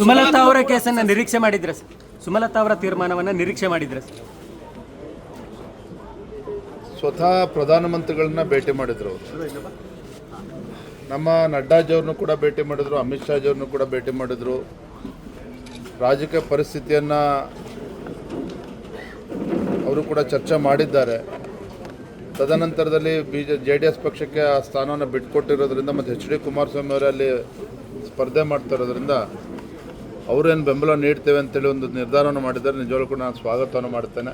ಸುಮಲತಾ ಅವರ ಕೇಸನ್ನ ನಿರೀಕ್ಷೆ ಮಾಡಿದ್ರೆ ಸರ್? ಸುಮಲತಾ ಅವರ ತೀರ್ಮಾನವನ್ನ ನಿರೀಕ್ಷೆ ಮಾಡಿದ್ರೆ ಸರ್? ಸ್ವತಃ ಪ್ರಧಾನಮಂತ್ರಿಗಳನ್ನ ಭೇಟಿ ಮಾಡಿದ್ರು ಅವರು. ನಮ್ಮ ನಡ್ಡಾಜಿಯವ್ರನ್ನೂ ಕೂಡ ಭೇಟಿ ಮಾಡಿದ್ರು ಅಮಿತ್ ಶಾಜಿಯವ್ರನ್ನೂ ಕೂಡ ಭೇಟಿ ಮಾಡಿದ್ರು. ರಾಜಕೀಯ ಪರಿಸ್ಥಿತಿಯನ್ನ ಅವರು ಕೂಡ ಚರ್ಚೆ ಮಾಡಿದ್ದಾರೆ. ತದನಂತರದಲ್ಲಿ B J J D S ಪಕ್ಷಕ್ಕೆ ಆ ಸ್ಥಾನವನ್ನು ಬಿಟ್ಕೊಟ್ಟಿರೋದ್ರಿಂದ ಮತ್ತು ಎಚ್ ಡಿ ಕುಮಾರಸ್ವಾಮಿ ಅವರೇ ಅಲ್ಲಿ ಸ್ಪರ್ಧೆ ಮಾಡ್ತಾ ಇರೋದ್ರಿಂದ ಅವರೇನು ಬೆಂಬಲ ನೀಡ್ತೇವೆ ಅಂತೇಳಿ ಒಂದು ನಿರ್ಧಾರವನ್ನು ಮಾಡಿದ್ದಾರೆ. ನಿಜವಾಗ್ಲೂ ಕೂಡ ನಾನು ಸ್ವಾಗತವನ್ನು ಮಾಡ್ತೇನೆ.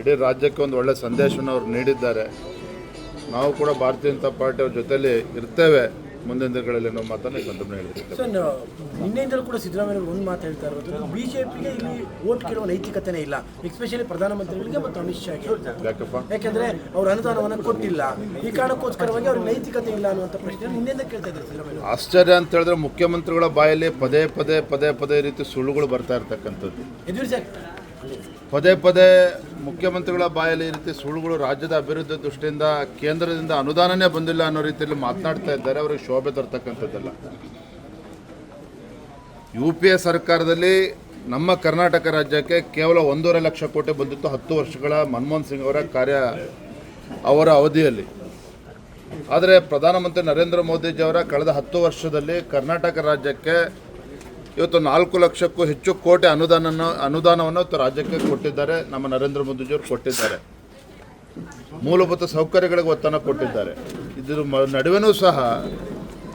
ಇಡೀ ರಾಜ್ಯಕ್ಕೆ ಒಂದು ಒಳ್ಳೆಯ ಸಂದೇಶವನ್ನು ಅವರು ನೀಡಿದ್ದಾರೆ. ನಾವು ಕೂಡ ಭಾರತೀಯ ಜನತಾ ಪಾರ್ಟಿ ಅವ್ರ ಜೊತೆಲಿ ಇರ್ತೇವೆ. ಮುಂದಿನ ದಿನಗಳಲ್ಲಿ ಅನ್ನೋ ಮಾತನ್ನು ಸಂದರ್ಭ ಹೇಳ್ತಿದ್ದೇವೆ ಸರ್ ನಿನ್ನೆಯಿಂದಲೂ ಕೂಡ ಸಿದ್ದರಾಮಯ್ಯ ಒಂದು ಮಾತು ಹೇಳ್ತಾ ಇರೋದು ಬಿಜೆಪಿಗೆ ಇಲ್ಲಿ ಓಟ್ ಕೇಳುವ ನೈತಿಕತೆನೇ ಇಲ್ಲ ಎಸ್ಪೆಷಲಿ ಪ್ರಧಾನಮಂತ್ರಿಗಳಿಗೆ ಮತ್ತು ಅಮಿತ್ ಶಾಗೆ. ಯಾಕಪ್ಪ? ಯಾಕಂದ್ರೆ ಅವರು ಅನುದಾನವನ್ನು ಕೊಟ್ಟಿಲ್ಲ. ಈ ಕಾರಣಕ್ಕೋಸ್ಕರವಾಗಿ ಅವ್ರಿಗೆ ನೈತಿಕತೆ ಇಲ್ಲ ಅನ್ನುವಂಥ ಪ್ರಶ್ನೆ ನಿನ್ನೆಯಿಂದ ಕೇಳ್ತಾ ಇದ್ದಾರೆ ಸಿದ್ದರಾಮಯ್ಯ ಆಶ್ಚರ್ಯ ಅಂತ ಹೇಳಿದ್ರೆ ಮುಖ್ಯಮಂತ್ರಿಗಳ ಬಾಯಲ್ಲಿ ಪದೇ ಪದೇ ಪದೇ ಪದೇ ರೀತಿ ಸುಳ್ಳುಗಳು ಬರ್ತಾ ಇರ್ತಕ್ಕಂಥದ್ದು. ಪದೇ ಪದೇ ಮುಖ್ಯಮಂತ್ರಿಗಳ ಬಾಯಲ್ಲಿ ಈ ರೀತಿ ಸುಳ್ಳುಗಳು ರಾಜ್ಯದ ಅಭಿವೃದ್ಧಿ ದೃಷ್ಟಿಯಿಂದ, ಕೇಂದ್ರದಿಂದ ಅನುದಾನನೇ ಬಂದಿಲ್ಲ ಅನ್ನೋ ರೀತಿಯಲ್ಲಿ ಮಾತನಾಡ್ತಾ ಇದ್ದಾರೆ. ಅವರಿಗೆ ಶೋಭೆ ತರ್ತಕ್ಕಂಥದ್ದಲ್ಲ. ಯು ಪಿ ಎ ಸರ್ಕಾರದಲ್ಲಿ ನಮ್ಮ ಕರ್ನಾಟಕ ರಾಜ್ಯಕ್ಕೆ ಕೇವಲ ಒಂದೂವರೆ ಲಕ್ಷ ಕೋಟಿ ಬಂದಿತ್ತು ಹತ್ತು ವರ್ಷಗಳ ಮನಮೋಹನ್ ಸಿಂಗ್ ಅವರ ಕಾರ್ಯ ಅವರ ಅವಧಿಯಲ್ಲಿ. ಆದರೆ ಪ್ರಧಾನಮಂತ್ರಿ ನರೇಂದ್ರ ಮೋದಿಜಿಯವರ ಕಳೆದ ಹತ್ತು ವರ್ಷದಲ್ಲಿ ಕರ್ನಾಟಕ ರಾಜ್ಯಕ್ಕೆ ಇವತ್ತು ನಾಲ್ಕು ಲಕ್ಷಕ್ಕೂ ಹೆಚ್ಚು ಕೋಟಿ ಅನುದಾನ ಅನುದಾನವನ್ನು ರಾಜ್ಯಕ್ಕೆ ಕೊಟ್ಟಿದ್ದಾರೆ. ನಮ್ಮ ನರೇಂದ್ರ ಮೋದಿಜಿಯವರು ಕೊಟ್ಟಿದ್ದಾರೆ. ಮೂಲಭೂತ ಸೌಕರ್ಯಗಳಿಗೆ ಒತ್ತನ್ನು ಕೊಟ್ಟಿದ್ದಾರೆ. ಇದರ ನಡುವೆನೂ ಸಹ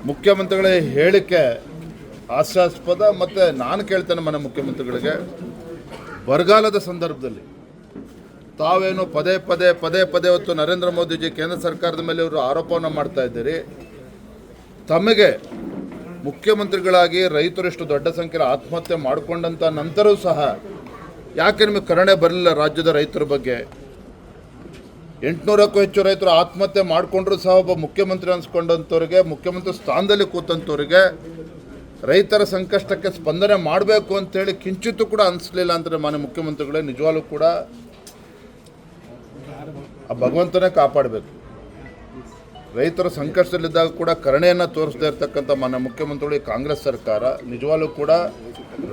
ಮುಖ್ಯಮಂತ್ರಿಗಳ ಹೇಳಿಕೆ ಹಾಸ್ಯಾಸ್ಪದ ಮತ್ತು ನಾನು ಕೇಳ್ತೇನೆ ಮನೆ ಮುಖ್ಯಮಂತ್ರಿಗಳಿಗೆ. ಬರಗಾಲದ ಸಂದರ್ಭದಲ್ಲಿ ತಾವೇನು ಪದೇ ಪದೇ ಪದೇ ಪದೇ ಹೊತ್ತು ನರೇಂದ್ರ ಮೋದಿಜಿ ಕೇಂದ್ರ ಸರ್ಕಾರದ ಮೇಲೆ ಇವರು ಆರೋಪವನ್ನು ಮಾಡ್ತಾ ಇದ್ದೀರಿ. ತಮಗೆ ಮುಖ್ಯಮಂತ್ರಿಗಳಾಗಿ ರೈತರು ಎಷ್ಟು ದೊಡ್ಡ ಸಂಖ್ಯೆಯಲ್ಲಿ ಆತ್ಮಹತ್ಯೆ ಮಾಡಿಕೊಂಡಂಥ ನಂತರವೂ ಸಹ ಯಾಕೆ ನಿಮಗೆ ಕರುಣೆ ಬರಲಿಲ್ಲ ರಾಜ್ಯದ ರೈತರ ಬಗ್ಗೆ? ಎಂಟುನೂರಕ್ಕೂ ಹೆಚ್ಚು ರೈತರು ಆತ್ಮಹತ್ಯೆ ಮಾಡಿಕೊಂಡ್ರೂ ಸಹ ಒಬ್ಬ ಮುಖ್ಯಮಂತ್ರಿ ಅನ್ಸ್ಕೊಂಡಂಥವ್ರಿಗೆ, ಮುಖ್ಯಮಂತ್ರಿ ಸ್ಥಾನದಲ್ಲಿ ಕೂತಂಥವ್ರಿಗೆ ರೈತರ ಸಂಕಷ್ಟಕ್ಕೆ ಸ್ಪಂದನೆ ಮಾಡಬೇಕು ಅಂತೇಳಿ ಕಿಂಚಿತ್ತು ಕೂಡ ಅನಿಸ್ಲಿಲ್ಲ ಅಂದರೆ ಮಾನ್ಯ ಮುಖ್ಯಮಂತ್ರಿಗಳೇ. ನಿಜವಾಗ್ಲೂ ಕೂಡ ಆ ಭಗವಂತನೇ ಕಾಪಾಡಬೇಕು. ರೈತರ ಸಂಕಷ್ಟದಲ್ಲಿದ್ದಾಗ ಕೂಡ ಕರುಣೆಯನ್ನು ತೋರಿಸದೇ ಇರತಕ್ಕಂಥ ಮಾನ್ಯ ಮುಖ್ಯಮಂತ್ರಿಗಳು ಕಾಂಗ್ರೆಸ್ ಸರ್ಕಾರ. ನಿಜವಾಗ್ಲೂ ಕೂಡ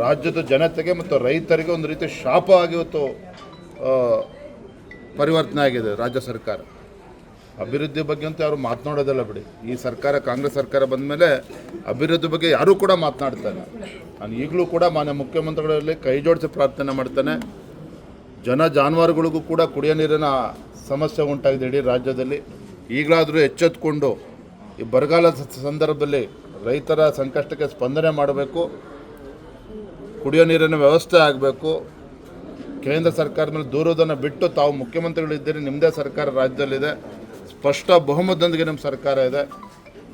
ರಾಜ್ಯದ ಜನತೆಗೆ ಮತ್ತು ರೈತರಿಗೆ ಒಂದು ರೀತಿ ಶಾಪ ಆಗಿವತ್ತು ಪರಿವರ್ತನೆ ಆಗಿದೆ ರಾಜ್ಯ ಸರ್ಕಾರ. ಅಭಿವೃದ್ಧಿ ಬಗ್ಗೆ ಅಂತ ಯಾರು ಮಾತನಾಡೋದಿಲ್ಲ ಬಿಡಿ. ಈ ಸರ್ಕಾರ, ಕಾಂಗ್ರೆಸ್ ಸರ್ಕಾರ ಬಂದ ಮೇಲೆ ಅಭಿವೃದ್ಧಿ ಬಗ್ಗೆ ಯಾರೂ ಕೂಡ ಮಾತನಾಡ್ತಾರೆ ನಾನು ಈಗಲೂ ಕೂಡ ಮಾನ್ಯ ಮುಖ್ಯಮಂತ್ರಿಗಳಲ್ಲಿ ಕೈ ಜೋಡಿಸಿ ಪ್ರಾರ್ಥನೆ ಮಾಡ್ತಾನೆ. ಜನ ಜಾನುವಾರುಗಳಿಗೂ ಕೂಡ ಕುಡಿಯೋ ನೀರಿನ ಸಮಸ್ಯೆ ಉಂಟಾಗಿದೆ ಇಡೀ ರಾಜ್ಯದಲ್ಲಿ. ಈಗಲಾದರೂ ಎಚ್ಚೆತ್ಕೊಂಡು ಈ ಬರಗಾಲದ ಸಂದರ್ಭದಲ್ಲಿ ರೈತರ ಸಂಕಷ್ಟಕ್ಕೆ ಸ್ಪಂದನೆ ಮಾಡಬೇಕು, ಕುಡಿಯೋ ನೀರಿನ ವ್ಯವಸ್ಥೆ ಆಗಬೇಕು. ಕೇಂದ್ರ ಸರ್ಕಾರದ ಮೇಲೆ ದೂರೋದನ್ನು ಬಿಟ್ಟು ತಾವು ಮುಖ್ಯಮಂತ್ರಿಗಳಿದ್ದೀರಿ ನಿಮ್ಮದೇ ಸರ್ಕಾರ ರಾಜ್ಯದಲ್ಲಿದೆ. ಸ್ಪಷ್ಟ ಬಹುಮತದೊಂದಿಗೆ ನಿಮ್ಮ ಸರ್ಕಾರ ಇದೆ.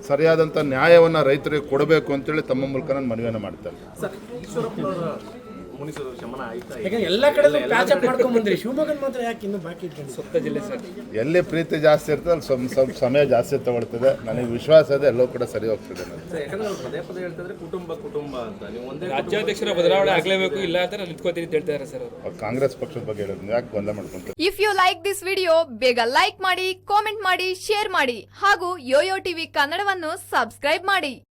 ಸರಿಯಾದಂಥ ನ್ಯಾಯವನ್ನು ರೈತರಿಗೆ ಕೊಡಬೇಕು ಅಂತೇಳಿ ತಮ್ಮ ಮೂಲಕ ನಾನು ಮನವಿಯನ್ನು ಮಾಡ್ತೇನೆ. ಯಾಕಂದ್ರೆ ಎಲ್ಲ ಕಡೆ ಪ್ಯಾಚ್ ಅಪ್ ಮಾಡ್ಕೊಂಡ್ ಬಂದ್ರಿ ಶಿವಮೊಗ್ಗನ ಮಾತ್ರ ಯಾಕೆ ಇನ್ನೂ ಬಾಕಿ ಇಟ್ಕೊಂಡು ಎಲ್ಲಿ ಪ್ರೀತಿ ಜಾಸ್ತಿ ಇರ್ತದೆ ಅಲ್ಲಿ ಸ್ವಲ್ಪ ಸ್ವಲ್ಪ ಸಮಯ ಜಾಸ್ತಿ ತಗೊಳ್ತದೆ. ನನಗೆ ವಿಶ್ವಾಸ ಇದೆ ಎಲ್ಲೋ ಕೂಡ ಸರಿ ಹೋಗ್ತದೆ ನನಗೆ. ಯಾಕಂದ್ರೆ ಅವ್ರು ಪದೇ ಪದೇ ಹೇಳ್ತಿದ್ರೆ ಕುಟುಂಬ ಕುಟುಂಬ ಅಂತ. ನೀವು ಒಂದೇ ರಾಜ್ಯಾಧ್ಯಕ್ಷರ ಬದಲಾವಣೆ ಆಗಲೇಬೇಕು ಇಲ್ಲ ಅಂತ ನಾನು ನಿಂತ್ಕೋತೀನಿ ಅಂತ ಹೇಳ್ತಾರೆ ಸರ್ ಅವರು. ಅವ್ರು ಕಾಂಗ್ರೆಸ್ ಪಕ್ಷದ ಬಗ್ಗೆ ಹೇಳೋದು ಯಾಕೆ ಗೊಂದಲ ಮಾಡ್ಕೊಂತ if you like this video ಬೇಗ ಲೈಕ್ ಮಾಡಿ ಕಾಮೆಂಟ್ ಮಾಡಿ ಶೇರ್ ಮಾಡಿ ಹಾಗೂ ಯೋಯೋ ಟಿವಿ ಕನ್ನಡವನ್ನು ಸಬ್ಸ್ಕ್ರೈಬ್ ಮಾಡಿ.